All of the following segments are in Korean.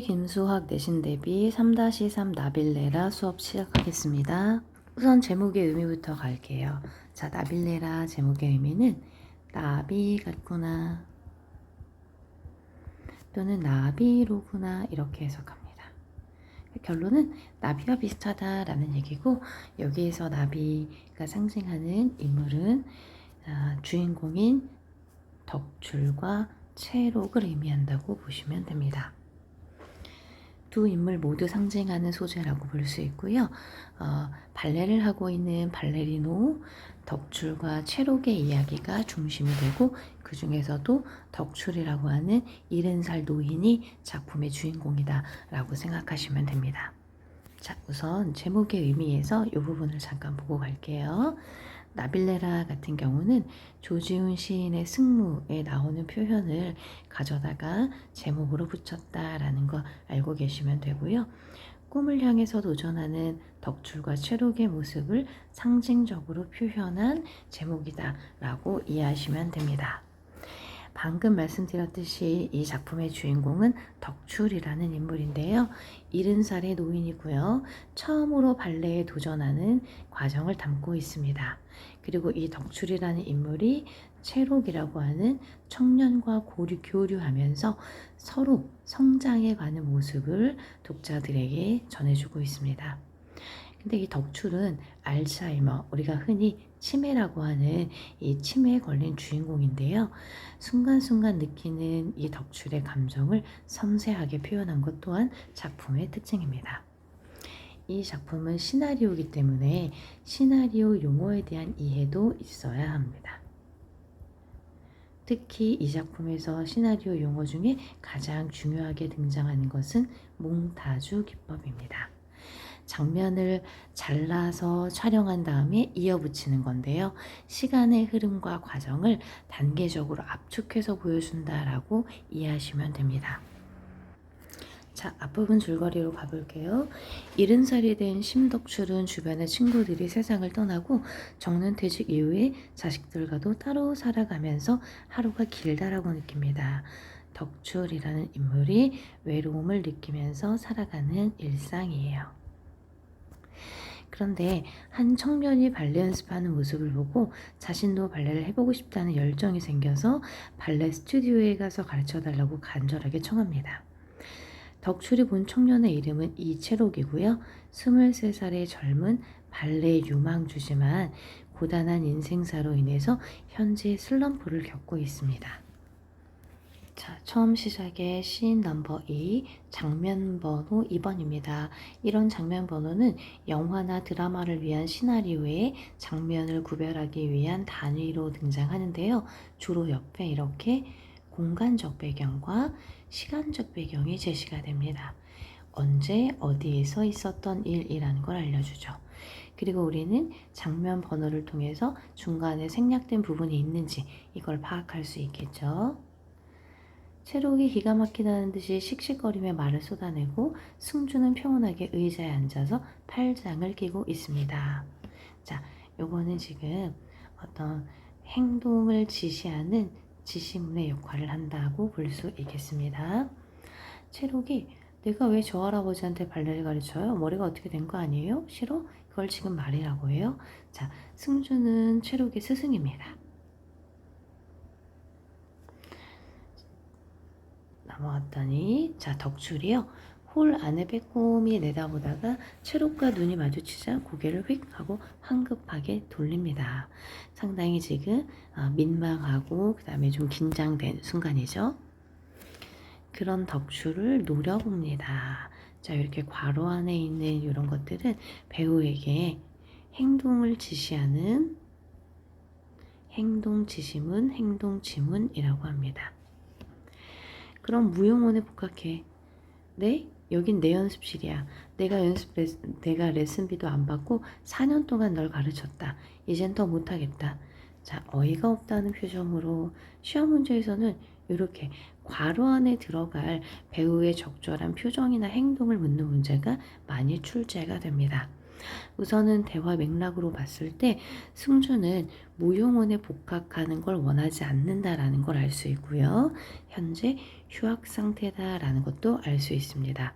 김수학 내신 대비 3-3 나빌레라 수업 시작하겠습니다. 우선 제목의 의미부터 갈게요. 자, 나빌레라 제목의 의미는 나비 같구나 또는 나비로구나 이렇게 해석합니다. 결론은 나비와 비슷하다라는 얘기고 여기에서 나비가 상징하는 인물은 아, 주인공인 덕출과 채록을 의미한다고 보시면 됩니다. 두 인물 모두 상징하는 소재라고 볼 수 있고요. 어, 발레를 하고 있는 발레리노 덕출과 채록의 이야기가 중심이 되고 그 중에서도 덕출이라고 하는 70살 노인이 작품의 주인공이다 라고 생각하시면 됩니다. 자, 우선 제목의 의미에서 이 부분을 잠깐 보고 갈게요. 나빌레라 같은 경우는 조지훈 시인의 승무에 나오는 표현을 가져다가 제목으로 붙였다라는 거 알고 계시면 되고요. 꿈을 향해서 도전하는 덕출과 최록의 모습을 상징적으로 표현한 제목이다라고 이해하시면 됩니다. 방금 말씀드렸듯이 이 작품의 주인공은 덕출이라는 인물인데요. 70살의 노인이고요. 처음으로 발레에 도전하는 과정을 담고 있습니다. 그리고 이 덕출이라는 인물이 채록이라고 하는 청년과 고류, 교류하면서 서로 성장해 가는 모습을 독자들에게 전해주고 있습니다. 근데 이 덕출은 알츠하이머, 우리가 흔히 치매라고 하는 이 치매에 걸린 주인공인데요. 순간순간 느끼는 이 덕출의 감정을 섬세하게 표현한 것 또한 작품의 특징입니다. 이 작품은 시나리오이기 때문에 시나리오 용어에 대한 이해도 있어야 합니다. 특히 이 작품에서 시나리오 용어 중에 가장 중요하게 등장하는 것은 몽타주 기법입니다. 장면을 잘라서 촬영한 다음에 이어붙이는 건데요. 시간의 흐름과 과정을 단계적으로 압축해서 보여준다라고 이해하시면 됩니다. 자, 앞부분 줄거리로 가볼게요. 70살이 된 심덕출은 주변의 친구들이 세상을 떠나고 정년 퇴직 이후에 자식들과도 따로 살아가면서 하루가 길다라고 느낍니다. 덕출이라는 인물이 외로움을 느끼면서 살아가는 일상이에요. 그런데 한 청년이 발레 연습하는 모습을 보고 자신도 발레를 해보고 싶다는 열정이 생겨서 발레 스튜디오에 가서 가르쳐 달라고 간절하게 청합니다. 덕출이 본 청년의 이름은 이채록이고요. 23살의 젊은 발레 유망주지만 고단한 인생사로 인해서 현재 슬럼프를 겪고 있습니다. 자, 처음 시작의 씬 넘버 2 장면 번호 2번입니다. 이런 장면 번호는 영화나 드라마를 위한 시나리오의 장면을 구별하기 위한 단위로 등장하는데요. 주로 옆에 이렇게 공간적 배경과 시간적 배경이 제시가 됩니다. 언제 어디에서 있었던 일이라는 걸 알려주죠. 그리고 우리는 장면 번호를 통해서 중간에 생략된 부분이 있는지 이걸 파악할 수 있겠죠. 체록이 기가 막히다는 듯이 씩씩거리며 말을 쏟아내고 승주는 평온하게 의자에 앉아서 팔짱을 끼고 있습니다. 자, 요거는 지금 어떤 행동을 지시하는 지시문의 역할을 한다고 볼 수 있겠습니다. 체록이 내가 왜 저 할아버지한테 발레를 가르쳐요? 머리가 어떻게 된 거 아니에요? 싫어? 그걸 지금 말이라고 해요. 자, 승주는 체록의 스승입니다. 넘어왔더니 자 덕출이요 홀 안에 빼꼼히 내다보다가 체록과 눈이 마주치자 고개를 휙 하고 황급하게 돌립니다. 상당히 지금 어, 민망하고 그 다음에 좀 긴장된 순간이죠. 그런 덕출을 노려봅니다. 자 이렇게 괄호 안에 있는 이런 것들은 배우에게 행동을 지시하는 행동 지시문, 행동 지문이라고 합니다. 그럼 무용원에 복학해. 네? 여긴 내 연습실이야. 내가 연습 레슨, 내가 레슨비도 안 받고 4년 동안 널 가르쳤다. 이젠 더 못하겠다. 자, 어이가 없다는 표정으로 시험 문제에서는 이렇게 괄호 안에 들어갈 배우의 적절한 표정이나 행동을 묻는 문제가 많이 출제가 됩니다. 우선은 대화 맥락으로 봤을 때 승주는 무용원에 복학하는 걸 원하지 않는다라는 걸 알 수 있고요. 현재 휴학 상태다라는 것도 알 수 있습니다.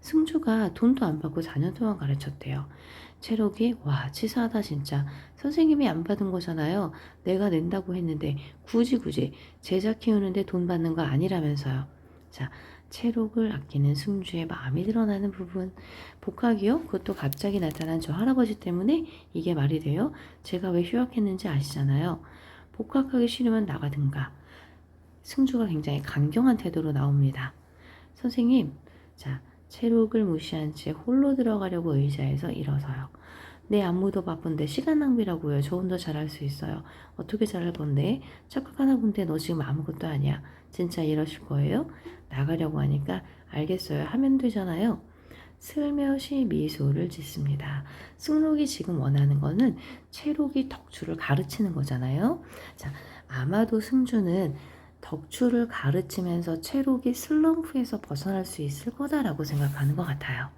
승주가 돈도 안 받고 4년 동안 가르쳤대요. 체록이 와 치사하다 진짜 선생님이 안 받은 거잖아요. 내가 낸다고 했는데 굳이 굳이 제자 키우는데 돈 받는 거 아니라면서요. 자 체록을 아끼는 승주의 마음이 드러나는 부분 복학이요? 그것도 갑자기 나타난 저 할아버지 때문에 이게 말이 돼요? 제가 왜 휴학했는지 아시잖아요. 복학하기 싫으면 나가든가. 승주가 굉장히 강경한 태도로 나옵니다. 선생님, 자, 체록을 무시한 채 홀로 들어가려고 의자에서 일어서요. 내 안무도 바쁜데 시간 낭비라고요. 저 혼자 잘할 수 있어요. 어떻게 잘할 건데? 착각하나 본데 너 지금 아무것도 아니야. 진짜 이러실 거예요? 나가려고 하니까 알겠어요. 하면 되잖아요. 슬며시 미소를 짓습니다. 승록이 지금 원하는 거는 체록이 덕추를 가르치는 거잖아요. 자, 아마도 승주는 덕추를 가르치면서 체록이 슬럼프에서 벗어날 수 있을 거다라고 생각하는 것 같아요.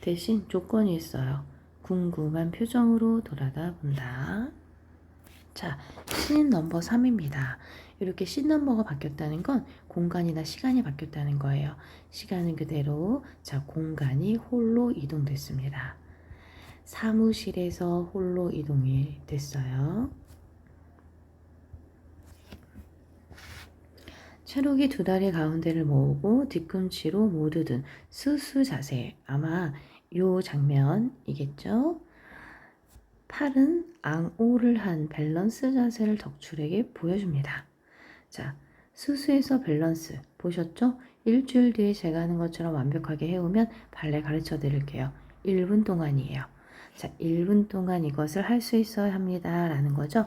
대신 조건이 있어요. 궁금한 표정으로 돌아다 본다. 자, 씬 넘버 3입니다. 이렇게 씬 넘버가 바뀌었다는 건 공간이나 시간이 바뀌었다는 거예요. 시간은 그대로, 자, 공간이 홀로 이동됐습니다. 사무실에서 홀로 이동이 됐어요. 체록이 두 다리 가운데를 모으고 뒤꿈치로 모두 든 수수 자세. 아마 요 장면이겠죠? 팔은 앙오를 한 밸런스 자세를 덕출에게 보여줍니다. 자, 수수에서 밸런스 보셨죠? 일주일 뒤에 제가 하는 것처럼 완벽하게 해오면 발레 가르쳐 드릴게요. 1분 동안이에요. 자, 1분 동안 이것을 할 수 있어야 합니다. 라는 거죠.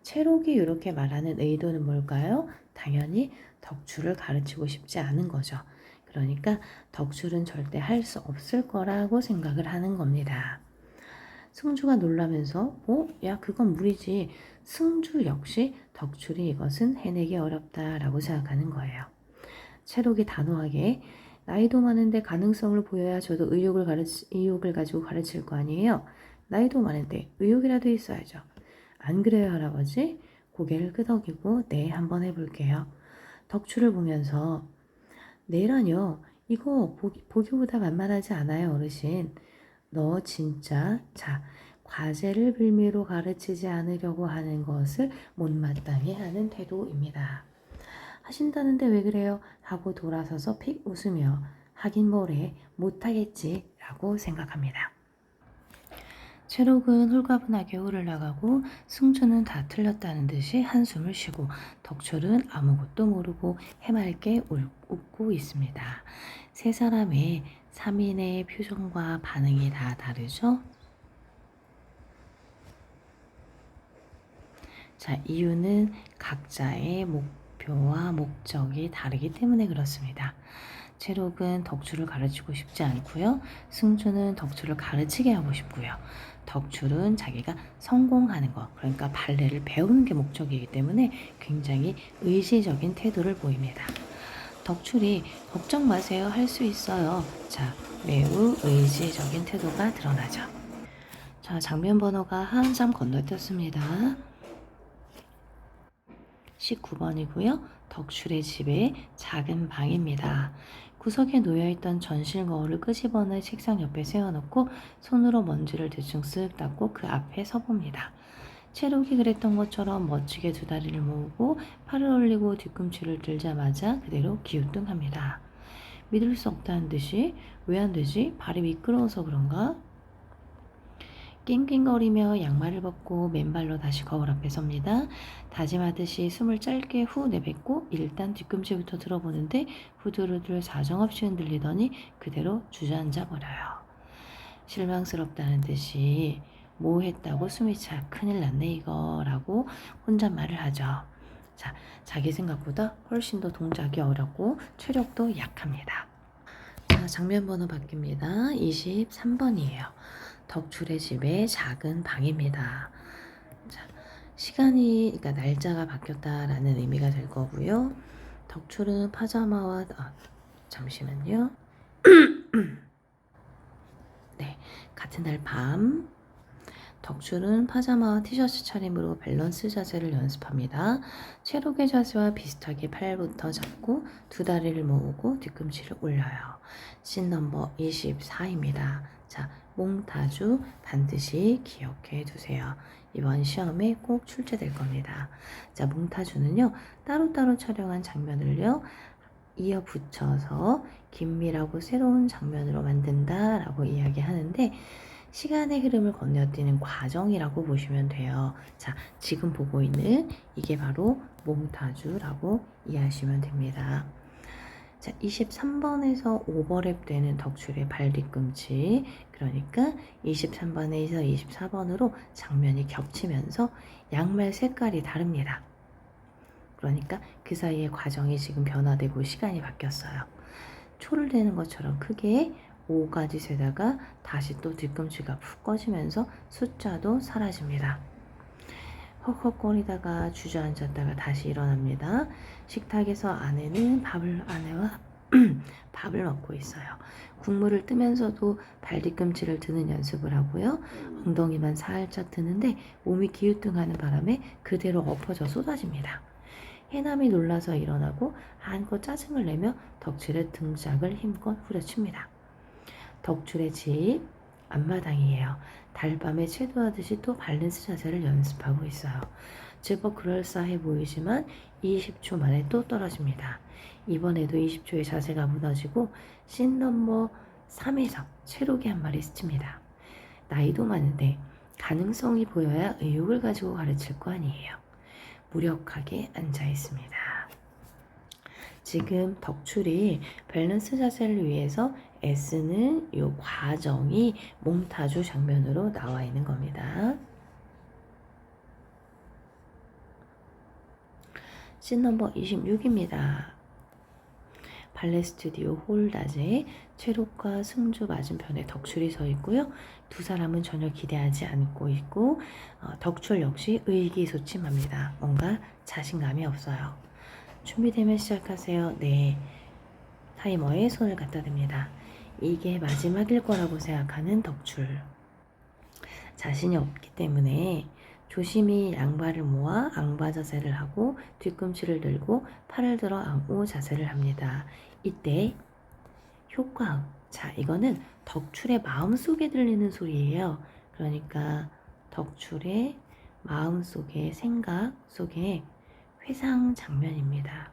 체록이 이렇게 말하는 의도는 뭘까요? 당연히 덕출을 가르치고 싶지 않은 거죠. 그러니까 덕출은 절대 할 수 없을 거라고 생각을 하는 겁니다. 승주가 놀라면서 어? 야 그건 무리지. 승주 역시 덕출이 이것은 해내기 어렵다라고 생각하는 거예요. 체록이 단호하게 나이도 많은데 가능성을 보여야 저도 의욕을 가르치, 의욕을 가지고 가르칠 거 아니에요. 나이도 많은데 의욕이라도 있어야죠. 안 그래요 할아버지? 고개를 끄덕이고 네 한번 해볼게요. 덕출을 보면서 네라뇨 이거 보기, 보기보다 만만하지 않아요 어르신. 너 진짜 자 과제를 빌미로 가르치지 않으려고 하는 것을 못마땅해 하는 태도입니다. 하신다는데 왜 그래요? 하고 돌아서서 픽 웃으며 하긴 뭐래 못하겠지 라고 생각합니다. 체록은 홀가분하게 흘러나가고 승주는 다 틀렸다는 듯이 한숨을 쉬고 덕출은 아무것도 모르고 해맑게 울- 웃고 있습니다. 세 사람의 3인의 표정과 반응이 다 다르죠? 자, 이유는 각자의 목표와 목적이 다르기 때문에 그렇습니다. 체록은 덕출을 가르치고 싶지 않고요. 승주는 덕출을 가르치게 하고 싶고요. 덕출은 자기가 성공하는 것, 그러니까 발레를 배우는 게 목적이기 때문에 굉장히 의지적인 태도를 보입니다. 덕출이 걱정 마세요. 할 수 있어요. 자, 매우 의지적인 태도가 드러나죠. 자, 장면 번호가 한장 건너뛰었습니다. 19번이고요. 덕출의 집의 작은 방입니다. 구석에 놓여있던 전실 거울을 끄집어내 책상 옆에 세워놓고 손으로 먼지를 대충 쓱 닦고 그 앞에 서봅니다. 체록이 그랬던 것처럼 멋지게 두 다리를 모으고 팔을 올리고 뒤꿈치를 들자마자 그대로 기우뚱합니다. 믿을 수 없다는 듯이 왜 안 되지? 발이 미끄러워서 그런가? 낑낑거리며 양말을 벗고 맨발로 다시 거울 앞에 섭니다. 다짐하듯이 숨을 짧게 후 내뱉고 일단 뒤꿈치부터 들어보는데 후들후들 사정없이 흔들리더니 그대로 주저앉아 버려요. 실망스럽다는 듯이 뭐 했다고 숨이 차 큰일 났네 이거 라고 혼잣말을 하죠. 자, 자기 생각보다 훨씬 더 동작이 어렵고 체력도 약합니다. 자, 장면 번호 바뀝니다. 23번이에요. 덕출의 집의 작은 방입니다. 자, 시간이, 그러니까 날짜가 바뀌었다라는 의미가 될 거고요. 덕출은 파자마와, 아, 잠시만요. 네, 같은 날 밤 덕출은 파자마와 티셔츠 차림으로 밸런스 자세를 연습합니다. 체록의 자세와 비슷하게 팔부터 잡고 두 다리를 모으고 뒤꿈치를 올려요. 씬 넘버 24입니다. 자, 몽타주 반드시 기억해 두세요. 이번 시험에 꼭 출제될 겁니다. 자, 몽타주는요, 따로따로 촬영한 장면을요, 이어 붙여서 긴밀하고 새로운 장면으로 만든다 라고 이야기하는데, 시간의 흐름을 건너뛰는 과정이라고 보시면 돼요. 자, 지금 보고 있는 이게 바로 몽타주라고 이해하시면 됩니다. 자, 23번에서 오버랩 되는 덕출의 발 뒤꿈치. 그러니까 23번에서 24번으로 장면이 겹치면서 양말 색깔이 다릅니다. 그러니까 그 사이의 과정이 지금 변화되고 시간이 바뀌었어요. 초를 대는 것처럼 크게 5까지 세다가 다시 또 뒤꿈치가 푹 꺼지면서 숫자도 사라집니다. 헉헉거리다가 주저앉았다가 다시 일어납니다. 식탁에서 아내는 밥을 아내와 밥을 먹고 있어요. 국물을 뜨면서도 발 뒤꿈치를 드는 연습을 하고요. 엉덩이만 살짝 드는데 몸이 기우뚱하는 바람에 그대로 엎어져 쏟아집니다. 해남이 놀라서 일어나고 한껏 짜증을 내며 덕질의 등짝을 힘껏 후려칩니다. 덕출의 집 앞마당이에요. 달밤에 채도하듯이 또 밸런스 자세를 연습하고 있어요. 제법 그럴싸해 보이지만 20초 만에 또 떨어집니다. 이번에도 20초의 자세가 무너지고 씬 넘버 3에서 체록이 한 마리 스칩니다. 나이도 많은데 가능성이 보여야 의욕을 가지고 가르칠 거 아니에요. 무력하게 앉아 있습니다. 지금 덕출이 밸런스 자세를 위해서 애쓰는 이 과정이 몽타주 장면으로 나와 있는 겁니다. 씬 넘버 26입니다. 발레 스튜디오 홀다제 최록과 승주 맞은편에 덕출이 서 있고요. 두 사람은 전혀 기대하지 않고 있고 어, 덕출 역시 의기소침합니다. 뭔가 자신감이 없어요. 준비되면 시작하세요. 네. 타이머에 손을 갖다 댑니다. 이게 마지막일 거라고 생각하는 덕출. 자신이 없기 때문에 조심히 양발을 모아 앙바 자세를 하고 뒤꿈치를 들고 팔을 들어 앙오 자세를 합니다. 이때 효과음. 자, 이거는 덕출의 마음속에 들리는 소리예요. 그러니까 덕출의 마음속의 생각 속에 회상 장면입니다.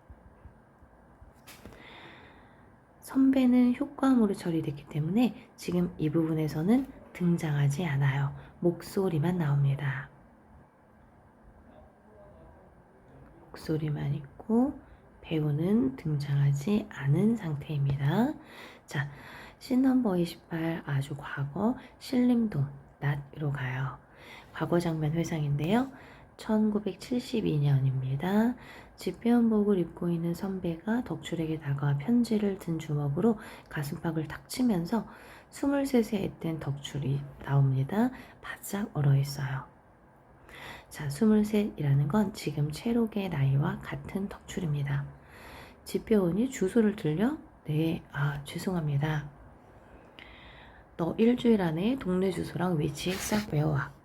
선배는 효과음으로 처리됐기 때문에 지금 이 부분에서는 등장하지 않아요. 목소리만 나옵니다. 목소리만 있고 배우는 등장하지 않은 상태입니다. 자, 씬 넘버 28 아주 과거 신림동 낮으로 가요. 과거 장면 회상인데요. 1972년입니다. 집배원복을 입고 있는 선배가 덕출에게 다가와 편지를 든 주먹으로 가슴팍을 탁 치면서 23세 앳된 덕출이 나옵니다. 바짝 얼어 있어요. 자, 23이라는 건 지금 체록의 나이와 같은 덕출입니다. 집배원이 주소를 들려? 네, 아, 죄송합니다. 너 일주일 안에 동네 주소랑 위치 싹 외워와.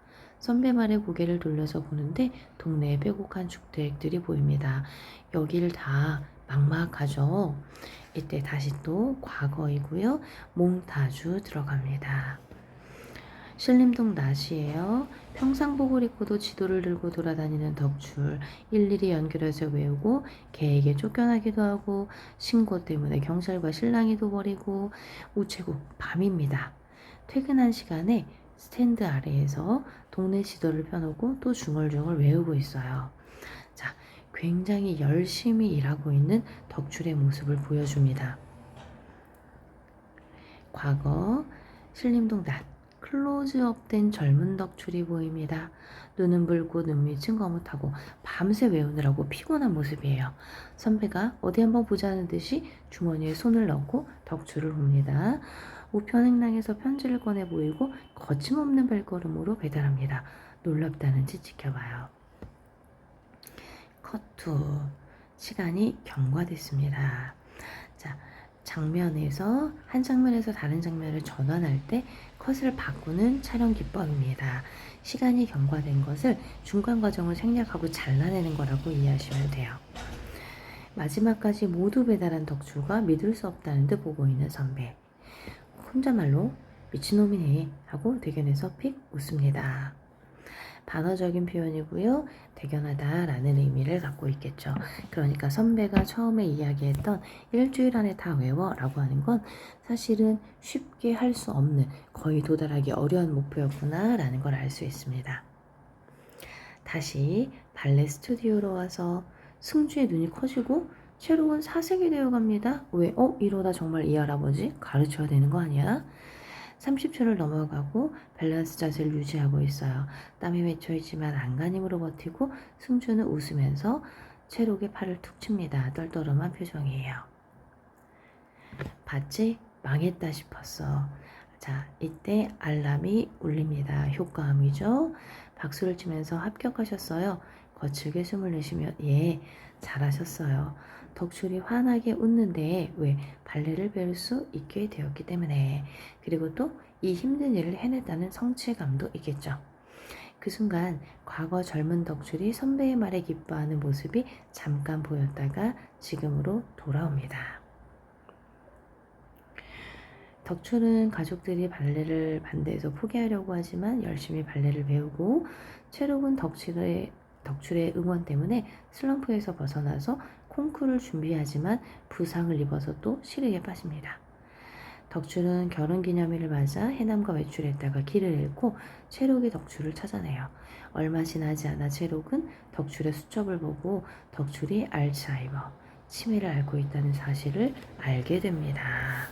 선배 말에 고개를 돌려서 보는데 동네에 빼곡한 주택들이 보입니다. 여길 다 막막하죠. 이때 다시 또 과거이고요. 몽타주 들어갑니다. 신림동 낮이에요. 평상복을 입고도 지도를 들고 돌아다니는 덕출. 일일이 연결해서 외우고 개에게 쫓겨나기도 하고 신고 때문에 경찰과 신랑이도 버리고 우체국 밤입니다. 퇴근한 시간에 스탠드 아래에서 동네 지도를 펴놓고 또 중얼중얼 외우고 있어요. 자, 굉장히 열심히 일하고 있는 덕출의 모습을 보여줍니다. 과거 신림동 낮 클로즈업된 젊은 덕출이 보입니다. 눈은 붉고 눈밑은 거뭇하고 밤새 외우느라고 피곤한 모습이에요. 선배가 어디 한번 보자는 듯이 주머니에 손을 넣고 덕출을 봅니다. 우편행랑에서 편지를 꺼내 보이고 거침없는 발걸음으로 배달합니다. 놀랍다는지 지켜봐요. 컷투 시간이 경과됐습니다. 자, 장면에서 한 장면에서 다른 장면을 전환할 때 컷을 바꾸는 촬영 기법입니다. 시간이 경과된 것을 중간 과정을 생략하고 잘라내는 거라고 이해하시면 돼요. 마지막까지 모두 배달한 덕출과 믿을 수 없다는 듯 보고 있는 선배. 혼자말로 미친놈이네 하고 대견해서 픽 웃습니다. 반어적인 표현이고요. 대견하다 라는 의미를 갖고 있겠죠. 그러니까 선배가 처음에 이야기했던 일주일 안에 다 외워 라고 하는 건 사실은 쉽게 할 수 없는 거의 도달하기 어려운 목표였구나 라는 걸 알 수 있습니다. 다시 발레 스튜디오로 와서 승주의 눈이 커지고 채록은 사색이 되어 갑니다. 왜? 어? 이러다 정말 이 할아버지 가르쳐야 되는 거 아니야? 30초를 넘어가고 밸런스 자세를 유지하고 있어요. 땀이 맺혀있지만 안간힘으로 버티고 승주는 웃으면서 채록의 팔을 툭 칩니다. 떨떠름한 표정이에요. 봤지? 망했다 싶었어. 자, 이때 알람이 울립니다. 효과음이죠. 박수를 치면서 합격하셨어요. 거칠게 숨을 내쉬며 예, 잘하셨어요. 덕출이 환하게 웃는데 왜 발레를 배울 수 있게 되었기 때문에 그리고 또 이 힘든 일을 해냈다는 성취감도 있겠죠. 그 순간 과거 젊은 덕출이 선배의 말에 기뻐하는 모습이 잠깐 보였다가 지금으로 돌아옵니다. 덕출은 가족들이 발레를 반대해서 포기하려고 하지만 열심히 발레를 배우고 최록은 덕출의, 덕출의 응원 때문에 슬럼프에서 벗어나서 콩쿠르를 준비하지만 부상을 입어서 또 시력에 빠집니다. 덕출은 결혼 기념일을 맞아 해남과 외출했다가 길을 잃고 최록이 덕출을 찾아내요. 얼마 지나지 않아 최록은 덕출의 수첩을 보고 덕출이 알츠하이머, 치매를 앓고 있다는 사실을 알게 됩니다.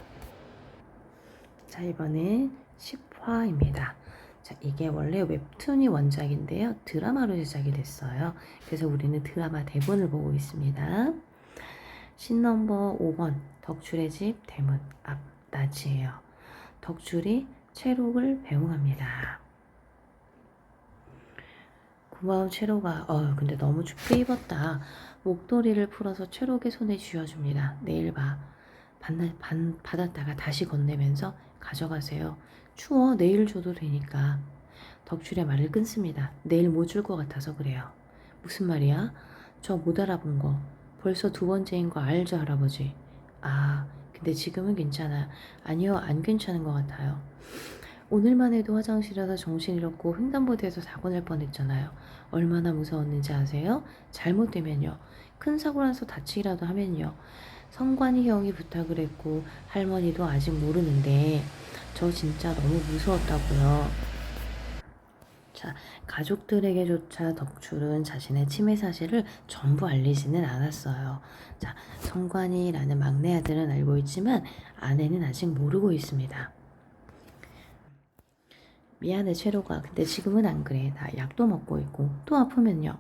자, 이번엔 10화입니다. 자, 이게 원래 웹툰이 원작인데요. 드라마로 제작이 됐어요. 그래서 우리는 드라마 대본을 보고 있습니다. 신넘버 5번 덕출의 집 대문 앞 낮이에요. 덕출이 최록을 배웅합니다. 고마운 최록아, 어 근데 너무 춥게 입었다. 목도리를 풀어서 최록의 손에 쥐어줍니다. 내일 봐. 받, 받, 받았다가 다시 건네면서 가져가세요. 추워 내일 줘도 되니까. 덕출의 말을 끊습니다. 내일 못 줄 것 같아서 그래요. 무슨 말이야? 저 못 알아본 거. 벌써 두 번째인 거 알죠, 할아버지? 아, 근데 지금은 괜찮아. 아니요, 안 괜찮은 것 같아요. 오늘만 해도 화장실에서 정신 잃었고 횡단보도에서 사고 날 뻔했잖아요. 얼마나 무서웠는지 아세요? 잘못되면요. 큰 사고 나서 다치기라도 하면요. 성관이 형이 부탁을 했고 할머니도 아직 모르는데 저 진짜 너무 무서웠다고요. 자, 가족들에게조차 덕출은 자신의 치매 사실을 전부 알리지는 않았어요. 자, 성관이라는 막내 아들은 알고 있지만 아내는 아직 모르고 있습니다. 미안해, 채로가. 근데 지금은 안 그래. 나 약도 먹고 있고. 또 아프면요.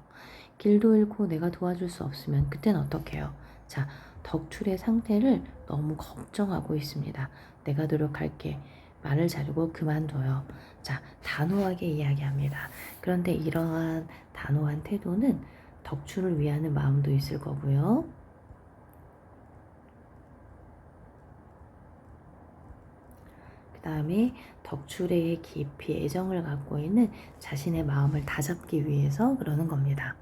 길도 잃고 내가 도와줄 수 없으면 그땐 어떡해요? 자, 덕출의 상태를 너무 걱정하고 있습니다. 내가 노력할게. 말을 자르고 그만둬요. 자, 단호하게 이야기합니다. 그런데 이러한 단호한 태도는 덕출을 위하는 마음도 있을 거고요. 그 다음에 덕출에 깊이 애정을 갖고 있는 자신의 마음을 다잡기 위해서 그러는 겁니다.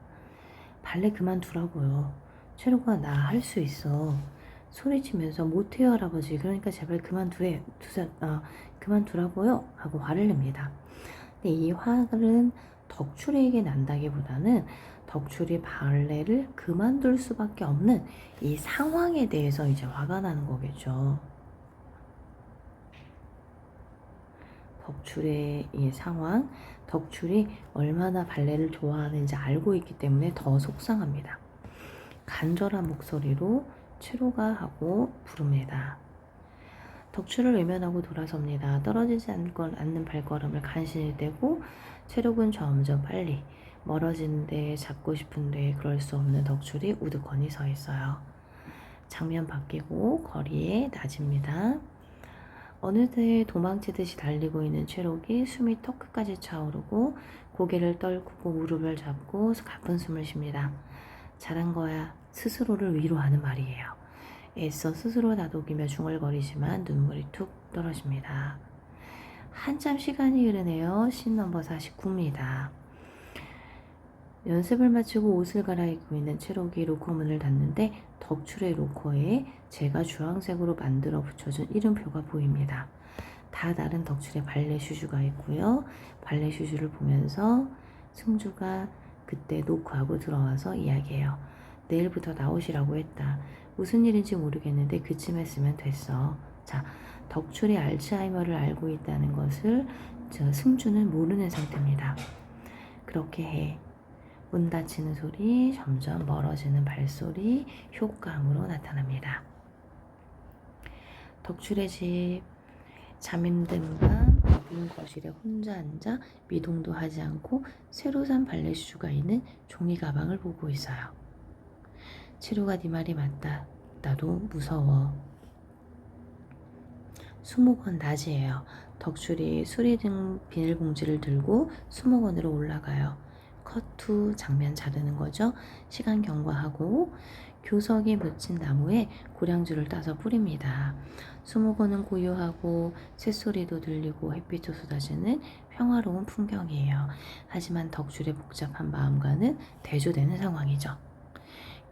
발레 그만두라고요. 최루가 나 할 수 있어. 소리치면서 못해요 할아버지 그러니까 제발 그만두래 두세 아, 그만두라고요 하고 화를 냅니다. 근데 이 화는 덕출에게 난다기보다는 덕출이 발레를 그만둘 수밖에 없는 이 상황에 대해서 이제 화가 나는 거겠죠. 덕출의 이 상황, 덕출이 얼마나 발레를 좋아하는지 알고 있기 때문에 더 속상합니다. 간절한 목소리로 최로가 하고 부릅니다. 덕출을 외면하고 돌아섭니다. 떨어지지 않는 발걸음을 간신히 떼고 체력은 점점 빨리 멀어지는데 잡고 싶은데 그럴 수 없는 덕출이 우두커니 서 있어요. 장면 바뀌고 거리에 낮입니다. 어느새 도망치듯이 달리고 있는 최록이 숨이 턱 끝까지 차오르고 고개를 떨구고 무릎을 잡고 가쁜 숨을 쉽니다. 잘한 거야. 스스로를 위로하는 말이에요. 애써 스스로 다독이며 중얼거리지만 눈물이 툭 떨어집니다. 한참 시간이 흐르네요. 씬 넘버 49입니다. 연습을 마치고 옷을 갈아입고 있는 체록이 로커 문을 닫는데 덕출의 로커에 제가 주황색으로 만들어 붙여준 이름표가 보입니다. 다 다른 덕출의 발레 슈즈가 있고요. 발레 슈즈를 보면서 승주가 그때 노크하고 들어와서 이야기해요. 내일부터 나오시라고 했다. 무슨 일인지 모르겠는데 그쯤 했으면 됐어. 자, 덕출이 알츠하이머를 알고 있다는 것을 저 승주는 모르는 상태입니다. 그렇게 해. 문 닫히는 소리, 점점 멀어지는 발소리, 효과음으로 나타납니다. 덕출의 집, 잠 힘든 밤, 빈 거실에 혼자 앉아 미동도 하지 않고 새로 산 발레 슈즈가 있는 종이 가방을 보고 있어요. 치료가 네 말이 맞다. 나도 무서워. 수목원 낮이에요. 덕출이 수리 등 비닐봉지를 들고 수목원으로 올라가요. 컷투 장면 자르는 거죠. 시간 경과하고 교석에 묻힌 나무에 고량주를 따서 뿌립니다. 수목원은 고요하고 새소리도 들리고 햇빛도 쏟아지는 평화로운 풍경이에요. 하지만 덕출의 복잡한 마음과는 대조되는 상황이죠.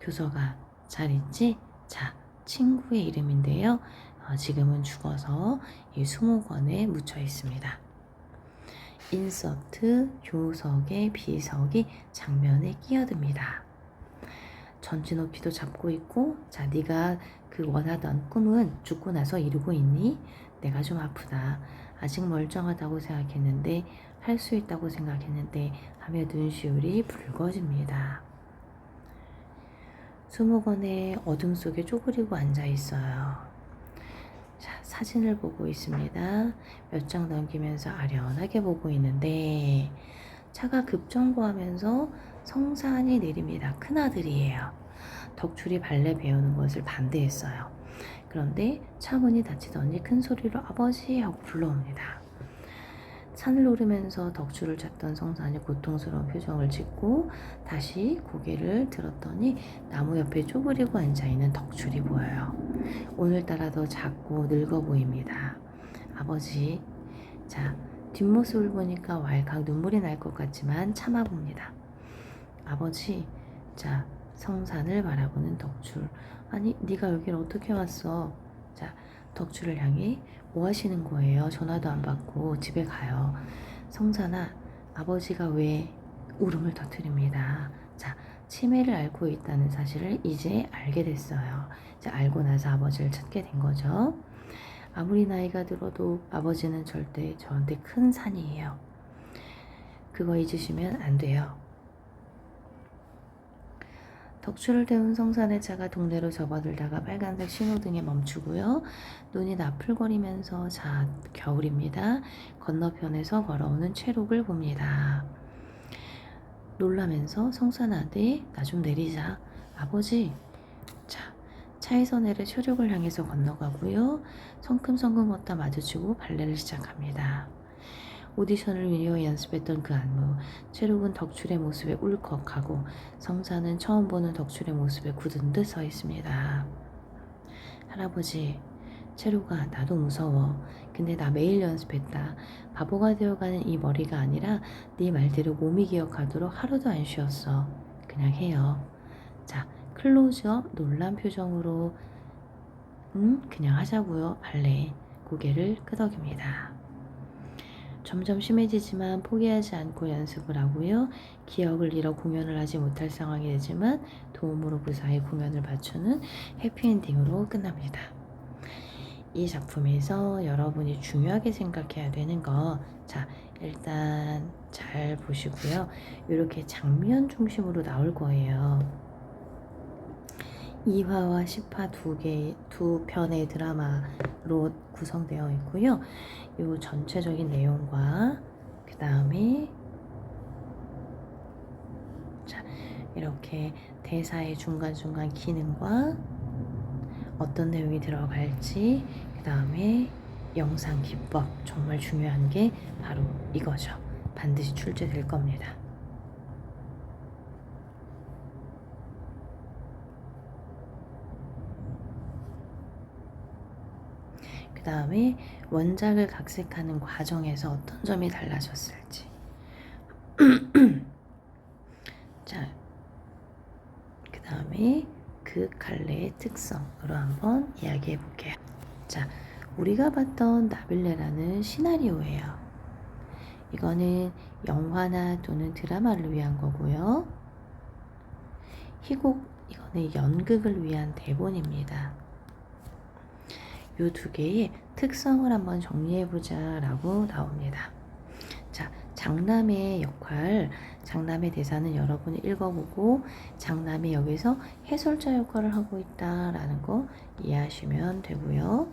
교서가 잘 있지? 자, 친구의 이름인데요. 어, 지금은 죽어서 이 수목원에 묻혀 있습니다. 인서트 교석의 비석이 장면에 끼어듭니다. 전지 높이도 잡고 있고 자 네가 그 원하던 꿈은 죽고 나서 이루고 있니? 내가 좀 아프다. 아직 멀쩡하다고 생각했는데 할 수 있다고 생각했는데 하며 눈시울이 붉어집니다. 수목원의 어둠 속에 쪼그리고 앉아 있어요. 자, 사진을 보고 있습니다. 몇 장 넘기면서 아련하게 보고 있는데 차가 급정거하면서 성산이 내립니다. 큰아들이에요. 덕출이 발레 배우는 것을 반대했어요. 그런데 차 문이 닫히더니 큰 소리로 아버지 하고 불러옵니다. 산을 오르면서 덕출을 찾던 성산이 고통스러운 표정을 짓고 다시 고개를 들었더니 나무 옆에 쪼그리고 앉아있는 덕출이 보여요. 오늘따라 더 작고 늙어 보입니다. 아버지, 자, 뒷모습을 보니까 왈칵 눈물이 날 것 같지만 참아봅니다. 아버지, 자, 성산을 바라보는 덕출. 아니, 네가 여길 어떻게 왔어? 자, 덕출을 향해 뭐 하시는 거예요? 전화도 안 받고 집에 가요. 성산아, 아버지가 왜 울음을 터뜨립니다. 자, 치매를 앓고 있다는 사실을 이제 알게 됐어요. 이제 알고 나서 아버지를 찾게 된 거죠. 아무리 나이가 들어도 아버지는 절대 저한테 큰 산이에요. 그거 잊으시면 안 돼요. 덕출을 태운 성산의 차가 동네로 접어들다가 빨간색 신호등에 멈추고요. 눈이 나풀거리면서 자 겨울입니다. 건너편에서 걸어오는 최록을 봅니다. 놀라면서 성산아들 나 좀 내리자. 아버지 자 차에서 내려 최록을 향해서 건너가고요. 성큼성큼 걷다 마주치고 발레를 시작합니다. 오디션을 위해 연습했던 그 안무, 최록은 덕출의 모습에 울컥하고 성사는 처음 보는 덕출의 모습에 굳은 듯 서 있습니다. 할아버지, 채로가 나도 무서워. 근데 나 매일 연습했다. 바보가 되어가는 이 머리가 아니라 네 말대로 몸이 기억하도록 하루도 안 쉬었어. 그냥 해요. 자, 클로즈업 놀란 표정으로 음, 그냥 하자고요. 발레. 고개를 끄덕입니다. 점점 심해지지만 포기하지 않고 연습을 하고요. 기억을 잃어 공연을 하지 못할 상황이 되지만 도움으로 무사히 공연을 마치는 해피엔딩으로 끝납니다. 이 작품에서 여러분이 중요하게 생각해야 되는 거, 자, 일단 잘 보시고요. 이렇게 장면 중심으로 나올 거예요. 2화와 10화 두 개, 두 편의 드라마 로 구성되어 있고요. 이 전체적인 내용과 그 다음에 자 이렇게 대사의 중간중간 기능과 어떤 내용이 들어갈지 그 다음에 영상 기법 정말 중요한 게 바로 이거죠. 반드시 출제될 겁니다. 그 다음에 원작을 각색하는 과정에서 어떤 점이 달라졌을지. 자, 그 다음에 그 갈래의 특성으로 한번 이야기해 볼게요. 자, 우리가 봤던 나빌레라는 시나리오예요. 이거는 영화나 또는 드라마를 위한 거고요. 희곡, 이거는 연극을 위한 대본입니다. 이 두 개의 특성을 한번 정리해 보자라고 나옵니다. 자, 장남의 역할, 장남의 대사는 여러분이 읽어보고 장남이 여기서 해설자 역할을 하고 있다라는 거 이해하시면 되고요.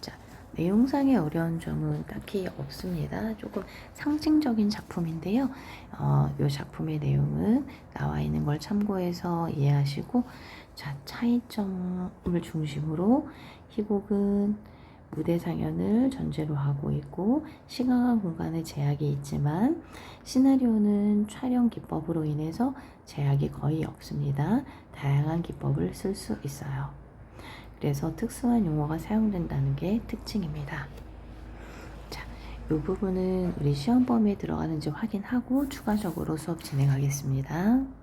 자, 내용상의 어려운 점은 딱히 없습니다. 조금 상징적인 작품인데요. 어, 이 작품의 내용은 나와 있는 걸 참고해서 이해하시고 자, 차이점을 중심으로 희곡은 무대 상연을 전제로 하고 있고 시간과 공간의 제약이 있지만 시나리오는 촬영 기법으로 인해서 제약이 거의 없습니다. 다양한 기법을 쓸 수 있어요. 그래서 특수한 용어가 사용된다는 게 특징입니다. 자, 이 부분은 우리 시험 범위에 들어가는지 확인하고 추가적으로 수업 진행하겠습니다.